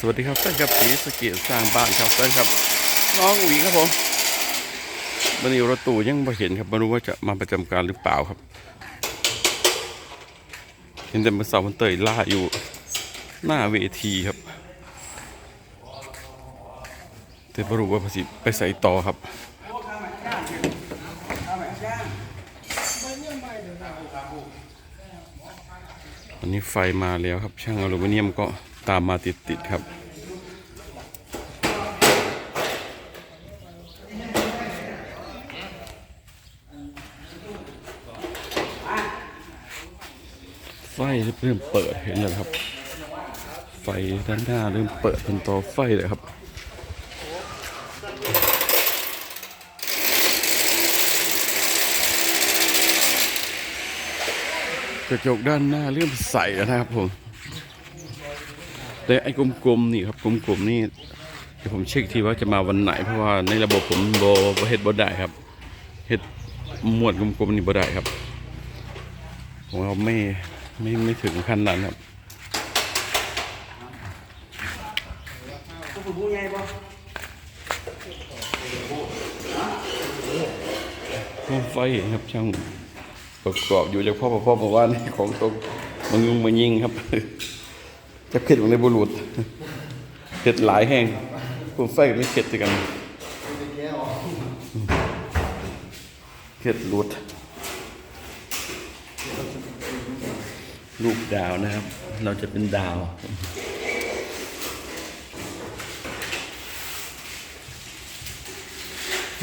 สวัสดีครับแฟนครับสีสเกตสร้างบ้านครับแฟนครับ น้องอุ๋ยครับผมวันนี้รถตู้ยังไม่เห็นครับไม่รู้ว่าจะมาประจำการหรือเปล่าครับ เห็นแต่เมื่อสาร์มันเตยล่าอยู่หน้าเวทีครับ แต่ไม่รู้ว่าภาษีไปใส่ต่อครับวันนี้ไฟมาแล้วครับ ช่างอลูมิเนียมก็ ตามมาติดๆครับ ไฟเริ่มเปิดเห็นแล้วครับ ไฟด้านหน้าเริ่มเปิดเป็นต่อไฟเลยครับกระจกด้านหน้าเริ่มใสแล้วนะครับผม แต่ไอ้กลมๆนี่ครับกลมๆนี่เดี๋ยวผมเช็คทีว่าจะมาวันไหนเพราะว่าในระบบผมโบเฮ็ดบ่ได้ครับเฮ็ดหมวดกลมๆนี่บ่ได้ครับผมว่าไม่ไม่ไม่ถึงขั้นนั้นครับคุณผู้ใหญ่บ่ห้องไฟครับช่างประกอบอยู่จากพ่อพ่อบอกว่านี่ของตรงมังยุงมายิงครับ จะเข็ดของในบุรุษเข็ดหลายแห้งผมไฟกไม่เข็ดด้วยกันเข็ดรุดลูกดาวนะครับ เราจะเป็นดาว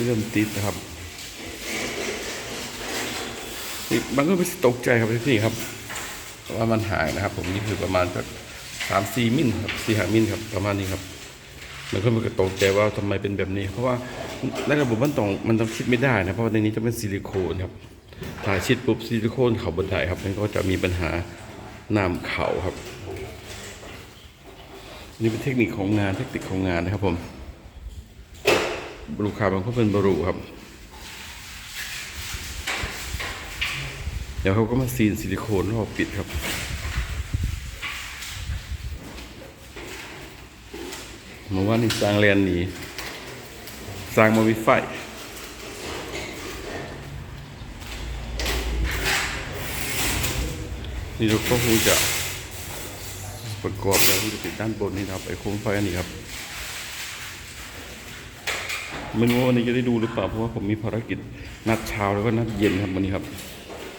เริ่มติดนะครับบางก็ไม่ตกใจครับพี่ครับว่ามันหางนะครับ ผมนี่คือประมาณสัก สามสี่มิลครับสี่หามิลครับประมาณนี้ครับมันก็มันก็ตกใจว่าทำไมเป็นแบบนี้ เพราะว่าในระบบมันต้องมันต้องคิดไม่ได้นะเพราะว่าในนี้จะเป็นซิลิโคนครับถ้ายชิดปุ๊บซิลิโคนเขาบนไดครับมันก็จะมีปัญหาน้ำเข่าครับ นี่เป็นเทคนิคของงานเทคนิคของงานนะครับผมลูกค้าบางคนเป็นบรูครับ เดี๋ยวเขาก็มาซีนซิลิโคนรอบปิดครับ มื่อวานนี้สร้างแลนด์หนีสร้างมาวิไฟนี่เราก็คงจะประกอบแล้วจะติดด้านบนนี่นะครับไอ้โคมไฟอันนี้ครับไม่รู้ว่าวันนี้จะได้ดูหรือเปล่าเพราะว่าผมมีภารกิจนัดเช้าแล้วก็นัดเย็นครับวันนี้ครับ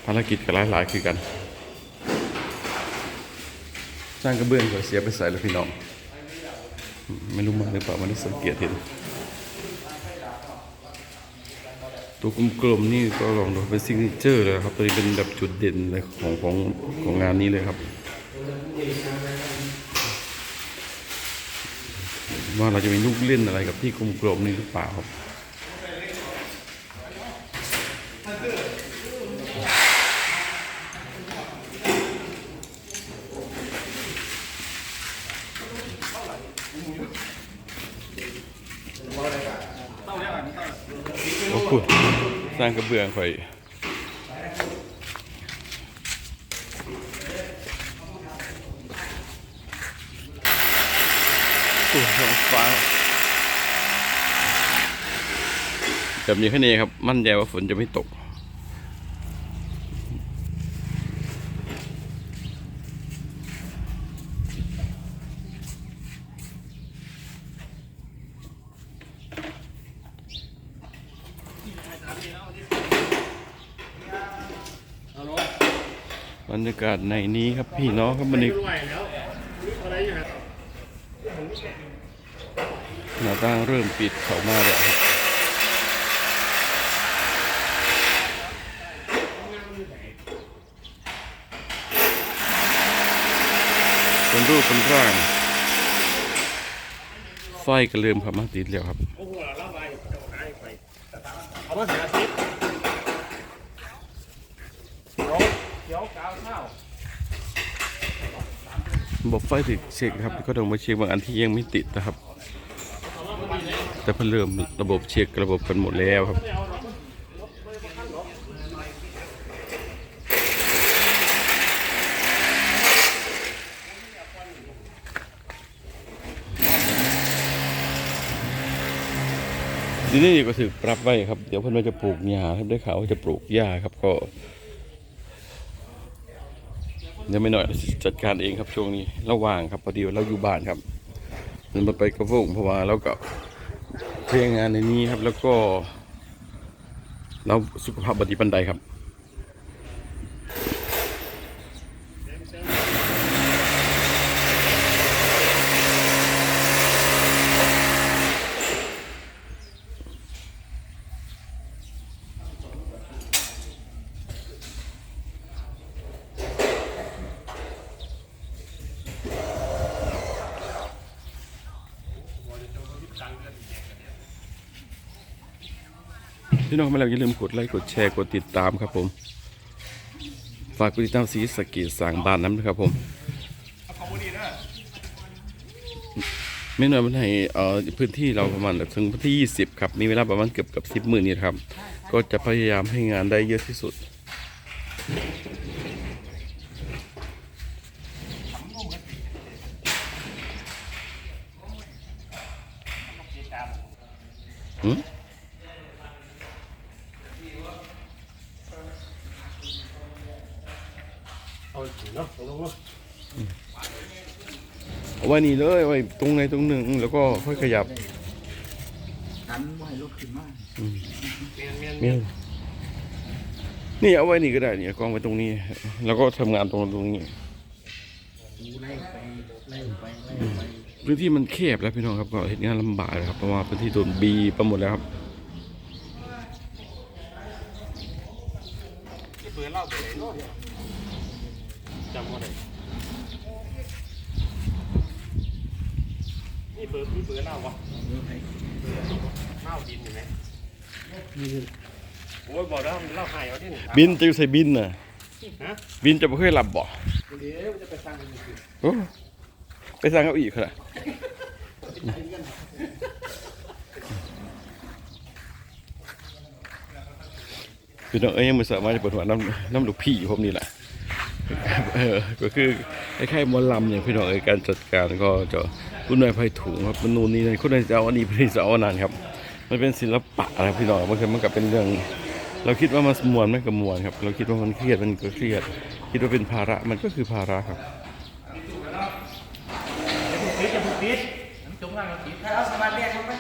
ภารกิจกับหลายๆคือกัน สร้างกระเบื้องก็เสียไปใส่แล้วพี่น้อง ไม่รู้มาหรือเปล่ามันได้สังเกตเห็น ตัวกลมๆนี่ก็ลองดูเป็นซิกเนเจอร์เลยครับ ตัวนี้เป็นแบบจุดเด่นเลยของของของงานนี้เลยครับว่าเราจะมีลูกเล่นอะไรกับที่กลมๆนี่หรือเปล่าครับ โอ้โหสร้างกระเบื้องข่อยตู้ท้องฟ้าแบบนี้แค่นี้ครับ มั่นใจว่าฝนจะไม่ตก รรยากาศในนี้ครับพี่น้องครับมันนี้หน้าต่างเริ่มปิดเข้ามาแล้วครับเป็นรูปเป็นร่างไฟก็เริ่มเข้ามาติดแล้วครับโอ้โหเล่าไปเอาหายไบบไฟติดเช็คครับก็ต้องมาเช็คบางอันที่ยังไม่ติดนะครับ แต่เพิ่งเริ่มระบบเช็คระบบกันหมดแล้วครับทีนี่ก็ถือปรับไว้ครับ เดี๋ยวเพื่อนจะปลูกหญ้าครับได้ข่าวว่าจะปลูกหญ้าครับก็ เดี๋ยวไม่หน่อยจัดการเองครับช่วงนี้ระหว่างครับพอดีเราอยู่บ้านครับมันมาไปกระโปงเพราะว่าเราก็เพียงงานในนี้ครับแล้วก็เราสุขภาพบดีปันใดครับ พี่น้องมาแล้วอย่าลืมกดไลค์กดแชร์กดติดตามครับผม ฝากกดติดตามสีสกีสางบ้านน้ำนะครับผมไม่น้อยมันให้เอ่อพื้นที่เราประมาณถึงพื้นที่ 20 ครับ มีเวลาประมาณเกือบกับ10หมื่นนี่ครับ ก็จะพยายามให้งานได้เยอะที่สุด เอาถึงเนาะตรงลงเนาะเอาไว้นี่เลยเอาไว้ตรงไหนตรงหนึ่งแล้วก็ค่อยขยับกันไว้ลุกขึ้นมาเมียนเมียนนี่นี่เอาไว้นี่ก็ได้เนี่ยกองไว้ตรงนี้ แล้วก็ทำงานตรงตรงนี้ดูไล่ไปไล่ไปไล่ไป พื้นที่มันแคบแล้วพี่น้องครับก็เห็นงานลำบากเลยครับเพราะว่าพื้นที่โดนบีไปหมดแล้วครับ ที่เปิดเล่าไปไหนเนาะ จำว่าได้นี่เปิดนี่เปิดเล่าวะเดี๋ยวไปเล่าดินอยู่ไหมโอ้ยบอกแล้วมันเล่าหายเอาที่นี่บินจะใส่บินน่ะ ฮะบินจะไม่เคยหลับบ่เดี๋ยวจะไปสร้างเป็นคือโอ้ไปสร้างเก้าอี้ขนาดพี่น้องเอ้ยยังไม่สามารถจะปวดหัวน้ำน้ำลูกพี่ผมนี่แหละ เออก็คือคล้ายๆมอลำอย่างพี่น้องเอ้การจัดการก็จะรุ่นนายไพถุงครับมันนู่นนี่นั่นคนนั้นจะเอาอันนี้พี่จะเอาอันนั้นครับ มันเป็นศิลปะนะครับพี่น้องบางทีมันก็เป็นเรื่อง เราคิดว่ามันมวนไม่กับมวนครับ เราคิดว่ามันเครียดมันก็เครียด คิดว่าเป็นภาระมันก็คือภาระครับปิดจะปิดน้ำจงล่างเราจีบถ้าเอาสมาร์ทแยกมั้งไหม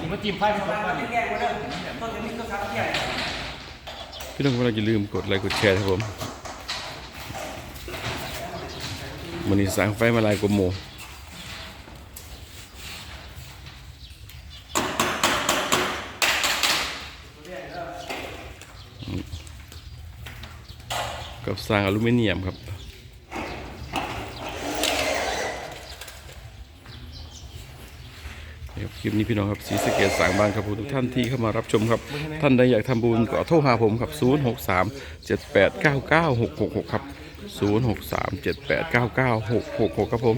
นี่มาจิ้มไฟมันก่อนแยกมาเด้อต้นนี้ต้นสามแยกพี่น้องเราอย่าลืมกดไลค์กดแชร์ครับผม วันนี้สร้างไฟมาลายกว่าโมกับสร้างอลูมิเนียมครับครับคลิปนี้พี่น้องครับสีสะเกตสางบ้านครับผมทุกท่านที่เข้ามารับชมครับ ท่านใดอยากทำบุญก็โทรหาผมครับ 0 6 3 7 8 9 9 6 6 6 ครับ 0 6 3 7 8 9 9 6 6 6 ครับผม